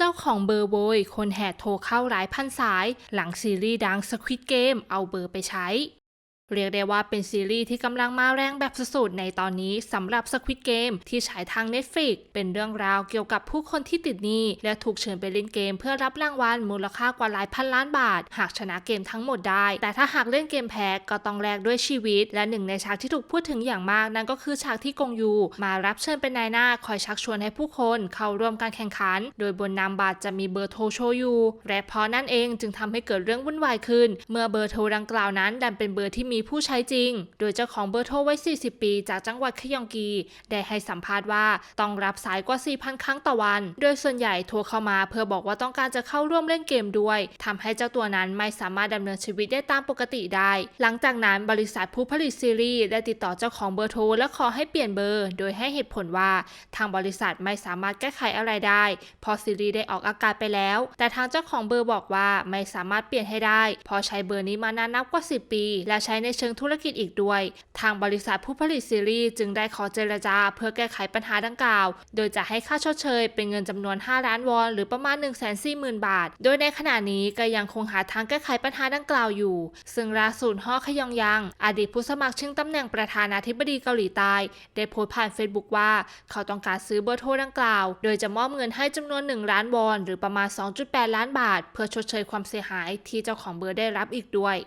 เจ้าของเบอร์โวยคนแห่โทรเข้าหลายพันสาย หลังซีรีส์ดัง Squid Game เอาเบอร์ไปใช้ เรียกได้ว่าเป็นซีรีส์ที่กำลังมาแรงแบบสุดๆในตอนนี้สำหรับ Squid Game ที่ฉายทาง Netflix เป็นเรื่องราวเกี่ยวกับผู้คนที่ติดหนี้ และถูกเชิญไปเล่นเกมเพื่อรับรางวัลมูลค่ากว่าหลายพันล้านบาท หากชนะเกมทั้งหมดได้ แต่ถ้าหากเล่นเกมแพ้ก็ต้องแลกด้วยชีวิต และหนึ่งในฉากที่ถูกพูดถึงอย่างมากนั่นก็คือฉากที่กงยู มารับเชิญเป็นนายหน้าคอยชักชวนให้ผู้คนเข้าร่วมการแข่งขัน โดยบนนามบัตรจะมีเบอร์โทรโชว์อยู่และเพราะนั่นเองจึงทำให้เกิดเรื่องวุ่นวายขึ้น เมื่อเบอร์โทรดังกล่าวนั้นดันเป็นเบอร์ที่มีผู้ใช้จริง โดยเจ้าของเบอร์โทรไว้ 40 ปี จากจังหวัดขยองกี ได้ให้สัมภาษณ์ว่าต้องรับสายกว่า 4,000 ครั้งต่อวัน โดยส่วนใหญ่โทรเข้ามาเพื่อบอกว่าต้องการจะเข้าร่วมเล่นเกมด้วยทำให้เจ้าตัวนั้นไม่สามารถดำเนินชีวิตได้ตามปกติได้ หลังจากนั้นบริษัทผู้ผลิตซีรีส์ได้ติดต่อเจ้าของเบอร์โทรและขอให้เปลี่ยนเบอร์ โดยให้เหตุผลว่าทางบริษัทไม่สามารถแก้ไขอะไรได้เพราะซีรีส์ได้ออกอากาศไปแล้ว แต่ทางเจ้าของเบอร์บอกว่าไม่สามารถเปลี่ยนให้ได้เพราะใช้เบอร์นี้มานานนับกว่า 10 ปี และใช้ในเชิงธุรกิจอีกด้วย ทางบริษัทผู้ผลิตซีรีส์จึงได้ขอเจรจาเพื่อแก้ไขปัญหาดังกล่าว โดยจะให้ค่าชดเชยเป็นเงินจำนวน 5 ล้านวอน หรือประมาณ 1 4 0 0 0 0 บาท โดยในขณะนี้ก็ยังคงหาทางแก้ไขปัญหาดังกล่าวอยู่ ซึ่งล่าสุดฮอขยองยัง อดีตผู้สมัครชิงตำแหน่งประธานาธิบดีเกาหลีใต้ ได้โพสต์ผ่านเฟซบุ๊กว่าเขาต้องการซื้อเบอร์โทรดังกล่าว โดยจะมอบเงินให้จำนวน 1 ล้านวอน หรือประมาณ 2.8 ล้านบาท เพื่อชดเชยความเสียหายที่เจ้าของเบอร์ได้รับอีกด้วย